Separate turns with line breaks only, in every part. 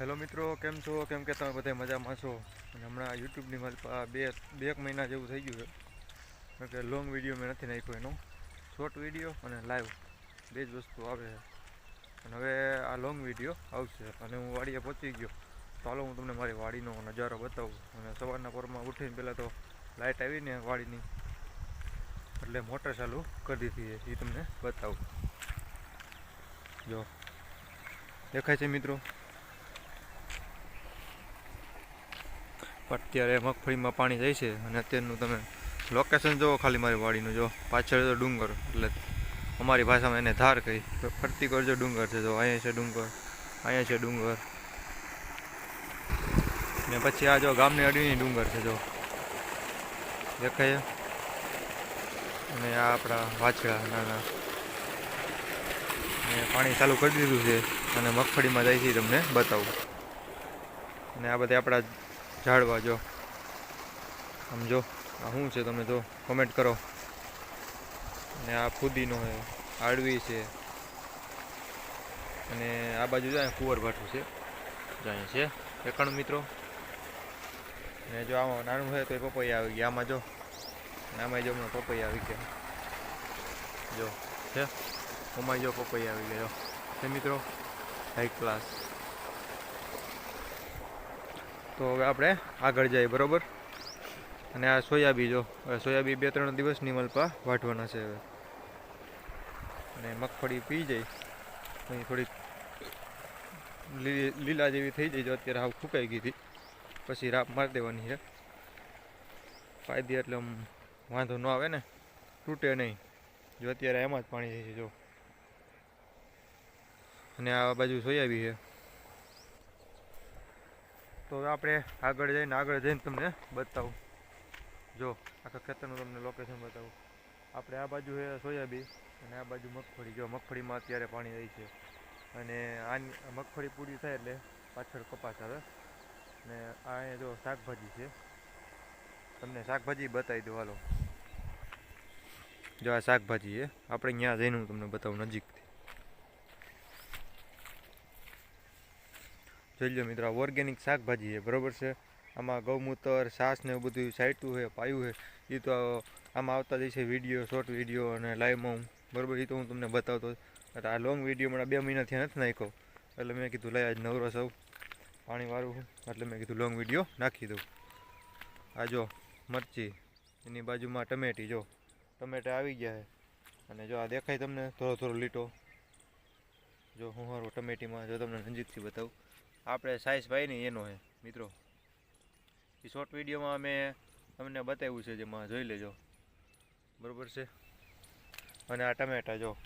Hello મિત્રો, કેમ છો? કેમ કે તમે બધા મજામાં છો? અને હમણાં યુટ્યુબની મારી બે બે એક મહિના જેવું થઈ ગયું છે. કે લોંગ વીડિયો મેં નથી નાખ્યો એનો. શોર્ટ વીડિયો અને લાઈવ બે જ વસ્તુ આવે છે. અને હવે આ લોંગ વીડિયો આવશે અને હું વાડીએ પહોંચી ગયો. હાલો હું તમને મારી વાડીનો નજારો બતાવું. અને સવારના પોરમાં ઉઠીને પહેલાં તો લાઇટ આવીને વાડીની એટલે મોટર ચાલુ કરી દીધી એ તમને બતાવું. જો. દેખાય છે મિત્રો? અત્યારે મગફળીમાં પાણી જાય છે અને અત્યારનું તમે લોકેશન જુઓ ખાલી મારી વાડીનું, જો પાછળ જો ડુંગર, એટલે અમારી ભાષામાં એને ધાર કહી. ફરતી કરજો ડુંગર છે, જો અહીંયા છે ડુંગર, અહીંયા છે ડુંગર. ને પછી આ જો ગામની અડીની ડુંગર છે, જો. દેખાય? અને આ આપણા વાછડા નાના ને. પાણી ચાલુ કરી દીધું છે અને મગફળીમાં જાય છે તમને બતાવું. અને આ બધા આપણા ઝાડવા જો. સમજો આ શું છે તમે જો કમેન્ટ કરો. અને આ ફુદીનો છે, આડવી છે. અને આ બાજુ જાય કુંવર ભાઠું છે. જાય છે એકાણું મિત્રો. અને જો આમાં નાનું હોય તો એ પપૈયા આવી ગયા. આમાં જો આમાં જો હમણાં પપૈયા આવી ગયા. જો છે આમાં જો પપૈયા આવી ગયા. છે મિત્રો? હાઈ ક્લાસ તો હવે આપણે આગળ જઈએ, બરોબર? અને આ સોયાબી જો, હવે સોયાબી બે ત્રણ દિવસની મલપા વાટવાના છે હવે. અને મગફળી પી જાય અહીં થોડીક લીલા જેવી થઈ જાય જો, અત્યારે હાવ ફૂંકાઈ ગઈ હતી. પછી રાપ મારી દેવાની છે. ફાયદી એટલે આમ વાંધો ન આવે ને, તૂટે નહીં. જો અત્યારે એમાં જ પાણી જાય છે, જો. અને આ બાજુ સોયાબી છે. તો આપણે આગળ જઈને આગળ જઈને તમને બતાવું. જો, આખા ખેતરનું તમને લોકેશન બતાવું. આપણે આ બાજુ છે સોયાબીન અને આ બાજુ મગફળી. જો, મગફળીમાં અત્યારે પાણી રહી છે. અને આની, મગફળી પૂરી થાય એટલે પાછળ કપાસ આવે. અને આ જો શાકભાજી છે. તમને શાકભાજી બતાવી દઉં, હાલો. જો, આ શાકભાજી છે. આપણે ત્યાં જઈને હું તમને બતાવું નજીકથી જોઈ લો મિત્રો ઓર્ગેનિક શાકભાજી છે, બરાબર છે? આમાં ગૌમૂત્ર, છાશ ને એવું બધું સાઈટું છે, પાયું છે. એ તો આમાં આવતા જશે વીડિયો શોર્ટ વીડિયો અને લાઈવમાં બરોબર એ તો હું તમને બતાવતો એટલે આ લોંગ વીડિયો મને બે મહિનાથી નથી નાખ્યો. એટલે મેં કીધું, લઈ આજ નવરો સૌ, પાણી વાળું એટલે મેં કીધું લોંગ વીડિયો નાખી દઉં. આ જો મરચી, એની બાજુમાં ટમેટી, જો. ટમેટા આવી ગયા છે. અને જો આ દેખાય તમને, થોડો થોડો લીટો. જો હું હારું ટમેટીમાં જો તમને નજીકથી બતાવું. આપણે સાઈઝ ભાઈ નહીં એનો છે મિત્રો. એ શોર્ટ વિડીયોમાં મેં તમને બતાવ્યું છે, જેમાં જોઈ લેજો. બરાબર છે? અને આ ટમેટા, જો.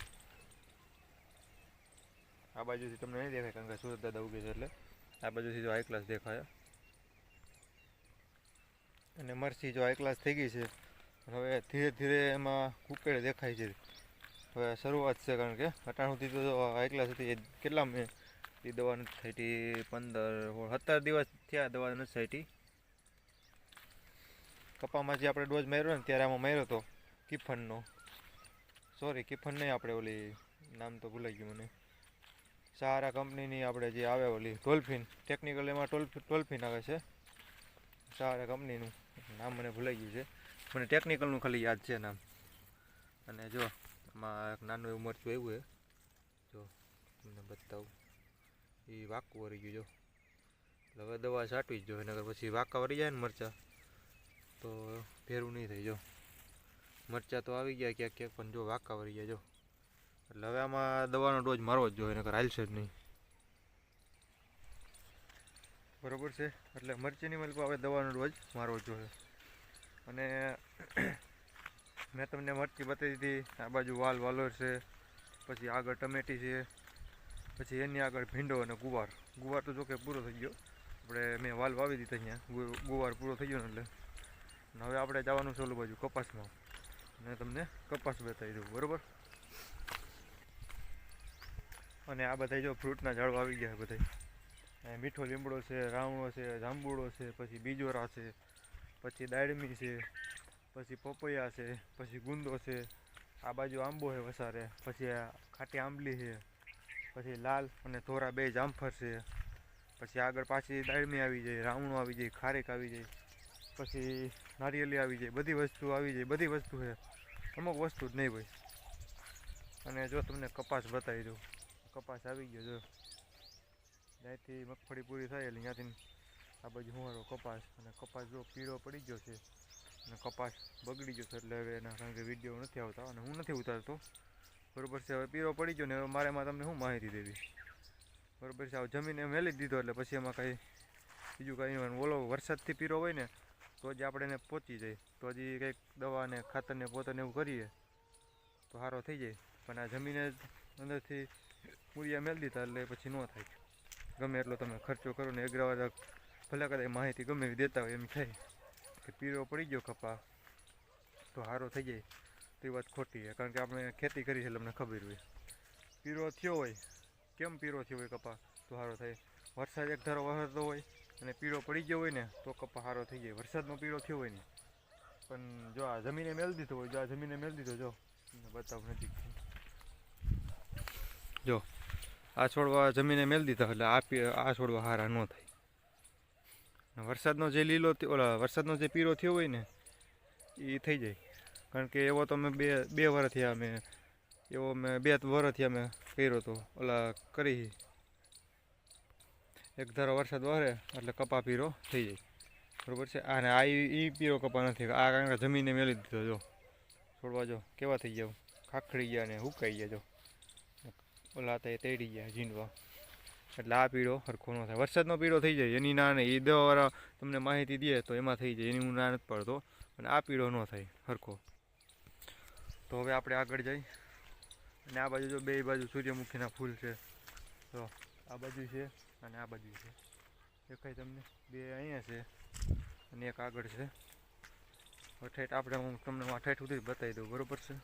આ બાજુથી તમને નહીં દેખાય, કારણ કે સુરત દાદા ઉગે છે એટલે. આ બાજુથી જો હાઈ ક્લાસ દેખાય. અને મરસી જો હાઈ ક્લાસ થઈ ગઈ છે. હવે ધીરે ધીરે એમાં કુકેડ દેખાય છે. હવે શરૂઆત છે, કારણ કે અટાણુંથી તો હાઈ ક્લાસ હતી, એ કેટલા મેં એ દવા નથી હતી પંદર સત્તર દિવસ થયા દવા નથી થઈ કપામાં જે આપણે ડોઝ માર્યો ને ત્યારે આમાં માર્યો હતો કિફનનો. સોરી કિફન નહીં આપણે ઓલી નામ તો ભૂલાઈ ગયું મને. સહારા કંપનીની આપણે જે આવે ઓલી ડોલ્ફિન ટેકનિકલ એમાં ટોલ ડોલ્ફિન આવે છે. સહારા કંપનીનું. નામ મને ભૂલાઈ ગયું છે. મને ટેકનિકલનું ખાલી યાદ છે નામ. અને જો, આમાં એક નાનું એવું મરચું આવ્યું છે. જો, તમને બતાવું. એ વાંકું વળી ગયું જો. એટલે હવે દવા છાંટવી જ જોઈએ નગર પછી વાકા વળી જાય ને મરચાં. તો ભેરું નહીં થઈ જો. મરચાં તો આવી ગયા ક્યાંક ક્યાંક, પણ જો વાકા વળી ગયા જો. એટલે હવે આમાં દવાનો ડોઝ મારવો જ જોઈએ નગર હાલશે જ નહીં. બરોબર છે? એટલે મરચીની મલકો હવે દવાનો ડોઝ મારવો જ જોઈએ. અને મેં તમને મરચી બતાવી દીધી આ બાજુ વાલ વાલોર છે, પછી આગળ ટમેટી છે. પછી એની આગળ ભીંડો અને ગુવાર. ગુવાર તો જોકે પૂરો થઈ ગયો. આપણે મેં વાલ વાવી દીધા અહીંયા. ગુવાર પૂરો થઈ ગયો ને એટલે. હવે આપણે જવાનું છે ઓલું બાજુ કપાસમાં. અને તમને કપાસ બતાવી દઉં, બરાબર? અને આ બધા જો ફ્રૂટના ઝાડો આવી ગયા બધા મીઠો લીમડો છે, રાવણો છે, જાંબુડો છે, પછી બીજોરા છે, પછી દાડમી છે, પછી પપૈયા છે, પછી ગુંદો છે. આ બાજુ આંબો છે વસારે, પછી ખાટી આંબલી છે. પછી લાલ અને ધોરા બે જામફળ છે. પછી આગળ પાછી દાળમી આવી જાય રાવણું આવી જાય, ખારેક આવી જાય, પછી નારિયેલી આવી જાય, બધી વસ્તુ આવી જાય, બધી વસ્તુ છે. અમુક વસ્તુ જ નહીં હોય. અને જો તમને કપાસ બતાવી દઉં. કપાસ આવી ગયો, જો. ત્યાંથી મગફળી પૂરી થાય એટલે ત્યાંથી આ બાજુ હુંવારો કપાસ. અને કપાસ જો પીળો પડી ગયો છે, અને કપાસ બગડી ગયો છે એટલે હવે એના કારણ કે વીડિયો નથી આવતા અને હું નથી ઉતારતો. બરોબર છે, હવે પીરો પડી ગયો ને હવે મારે એમાં તમને શું માહિતી દેવી? બરોબર છે હવે જમીને મેલી દીધો, એટલે પછી એમાં કાંઈ બીજું કાંઈ નહીં, ઓલો વરસાદથી પીરો હોય ને, તો જ આપણે એને પહોંચી જાય. તો હજી કંઈક દવા ને ખાતરને પોતાને એવું કરીએ, તો સારો થઈ જાય. પણ આ જમીને અંદરથી મૂળિયા મેળ દીધા, એટલે પછી ન થાય. ગમે એટલો તમે ખર્ચો કરો ને, એગ્રવાળા ભલે કદાચ માહિતી ગમે એવી દેતા હોય એમ થાય. કે પીરો પડી ગયો કપા, તો સારો થઈ જાય. તો વાત ખોટી છે, કારણ કે આપણે ખેતી કરી છે એટલે અમને ખબર હોય. પીરો થયો હોય, કેમ પીરો થયો હોય કપા? તો સારો થાય. વરસાદ એક ધારો વરસતો હોય અને પીળો પડી ગયો હોય ને, તો કપા સારો થઈ જાય. વરસાદનો પીળો થયો હોય ને. પણ જો આ જમીને મેળ દીધો હોય, જો આ જમીને મેળ દીધો, જો. બતાવ નજીકથી જો, આ છોડવા જમીને મેળ દીધા એટલે આ આ છોડવા હારા ન થાય. વરસાદનો જે લીલો ઓલા વરસાદનો જે પીળો થયો હોય ને એ થઈ જાય. કારણ કે એવો તો મેં બે બે વર્ષ થયા મેં એવો મેં બે વર્ષ થયા મેં કર્યો તો, ઓલા કરી. એક ધારો વરસાદ વરે એટલે કપા પીરો થઈ જાય. બરોબર છે? અને આ એ પીરો કપા નથી. આ કારણ કે જમીને મેલી દીધો જો. છોડવા જો, કેવા થઈ ગયા? ખાખડી ગયા ને હુકાઈ ગયા જો. ઓલા તે તેડી ગયા ઝીંડવા. એટલે આ પીળો સરખો ન થાય. વરસાદનો પીળો થઈ જાય. એની ના ને એ દવાવાળા તમને માહિતી દે તો એમાં થઈ જાય. એની હું ના નથી પડતો. અને આ પીળો ન થાય સરખો તો હવે આપણે આગળ જઈ. અને આ બાજુ જો બે બાજુ સૂર્યમુખીના ફૂલ છે. તો આ બાજુ છે અને આ બાજુ છે. દેખાય તમને? બે અહીંયા છે અને એક આગળ છે. ઠેઠ આપણે હું તમને ઠેઠ સુધી બતાવી દઉં, બરોબર છે?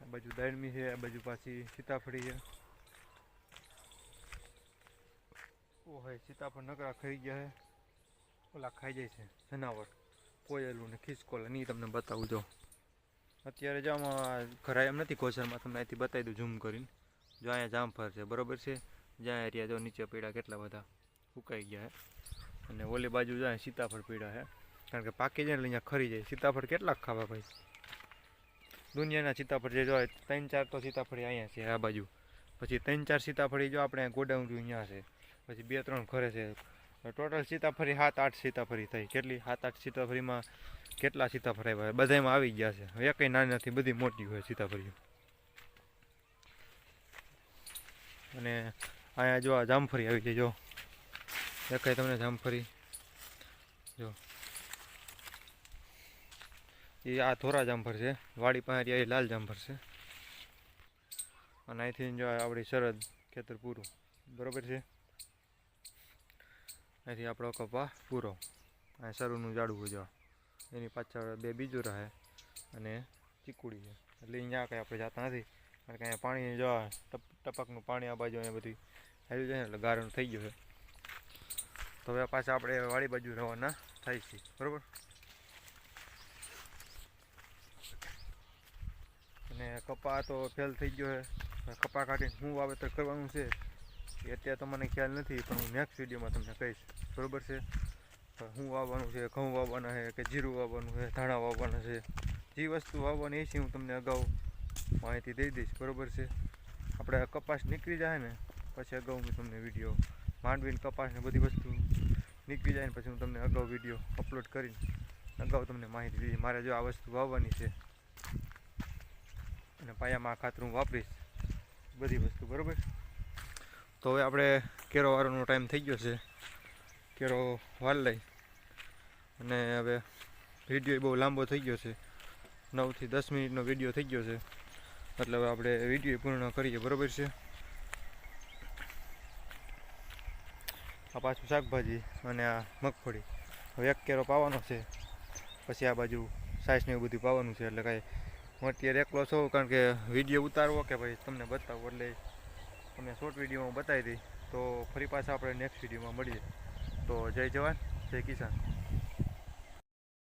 આ બાજુ દાળમી છે, આ બાજુ પાછી સીતાફળી છે. ઓ હોય સીતાફળ નકરા ખાઈ ગયા છે ઓલા ખાઈ જાય છે, જનાવર. કોયલું ને ખિસકોલા એ તમને બતાવું જો. અત્યારે જો ખરા એમ નથી કોશરમાં તમને અહીંથી બતાવી દઉં ઝૂમ કરીને. જો અહીંયા જામફળ છે, બરોબર છે? જ્યાં એરિયા જો નીચે પીડા કેટલા બધા? સુકાઈ ગયા છે અને ઓલી બાજુ જાય સીતાફળ પીડા છે કારણ કે પાકી જાય એટલે અહીંયા ખરી જાય. સીતાફળ કેટલાક ખાવા ભાઈ? દુનિયાના સીતાફળ જે જો ત્રણ ચાર તો સીતાફળી અહીંયા છે, આ બાજુ. પછી ત્રણ ચાર સીતાફળી જો આપણે ગોડાઉન અહીંયા છે. પછી બે ત્રણ ઘરે છે. ટોટલ સીતાફળી સાત આઠ સીતાફળી થઈ. કેટલી? સાત આઠ સીતાફળીમાં કેટલા સીતાફળ આવ્યા બધામાં આવી ગયા છે. હવે કંઈ નાની નથી, બધી મોટી હોય સીતાફળીઓ. અને અહીંયા જો આ જામફળી આવી જાય જો. દેખાય તમને જામફળી? જો. એ આ થોરા જામફળ છે. વાડી પાસે એ લાલ જામફળ છે. અને અહીંથી જો આપણી શરદ ખેતર પૂરું. બરોબર છે? અહીંથી આપણો કપા પૂરો. આ સરુનું જાડવું જો એની પાછળ બે બીજું રહે અને ચીકુડી છે. એટલે અહીંયા કંઈ આપણે જતા નથી. કારણ કે અહીંયા પાણી, જો આ ટપકનું પાણી આ બાજુ અહીંયા બધી આવી જાય એટલે ગારણ થઈ ગયું છે. તો હવે પાછા આપણે વાડી બાજુ રવાના થાય છે. બરાબર? અને કપા તો ફેલ થઈ ગયો છે. કપા કાઢીને શું વાવેતર કરવાનું છે એ અત્યારે મને ખ્યાલ નથી, પણ હું નેક્સ્ટ વિડીયોમાં તમને કહીશ. બરોબર છે? શું વાવવાનું છે, ઘઉં વાવવાના છે, કે જીરું વાવવાનું છે, ધાણા વાવવાના છે. જે વસ્તુ વાવવાની છે, હું તમને અગાઉ માહિતી દઈ દઈશ. બરાબર છે? આપણે કપાસ નીકળી જાય ને, પછી અગાઉ હું તમને વીડિયો માંડવીને કપાસ ને બધી વસ્તુ નીકળી જાય ને, પછી હું તમને અગાઉ વીડિયો અપલોડ કરીને અગાઉ તમને માહિતી દીધી મારે જો આ વસ્તુ વાવવાની છે, અને પાયામાં આ ખાતર હું વાપરીશ, બધી વસ્તુ. બરાબર? તો હવે આપણે કેરો વાળવાનો ટાઈમ થઈ ગયો છે. કેરો વાલ લઈ. અને હવે વીડિયો બહુ લાંબો થઈ ગયો છે. નવથી દસ મિનિટનો વીડિયો થઈ ગયો છે. હવે આપણે વીડિયો પૂર્ણ કરીએ, બરોબર છે? આ પાછું શાકભાજી અને આ મગફળી. હવે એક કેરો પાવાનો છે. પછી આ બાજુ સાઈઝ ને એવું બધું પાવાનું છે. એટલે કાંઈ હું અત્યારે એકલો છો, કારણ કે વીડિયો ઉતારવો કે ભાઈ તમને બતાવો. એટલે તમને શોર્ટ વિડીયોમાં બતાવી દઈ. તો ફરી પાછા આપણે નેક્સ્ટ વિડીયોમાં મળીએ. તો જય જવાન જય કિસાન.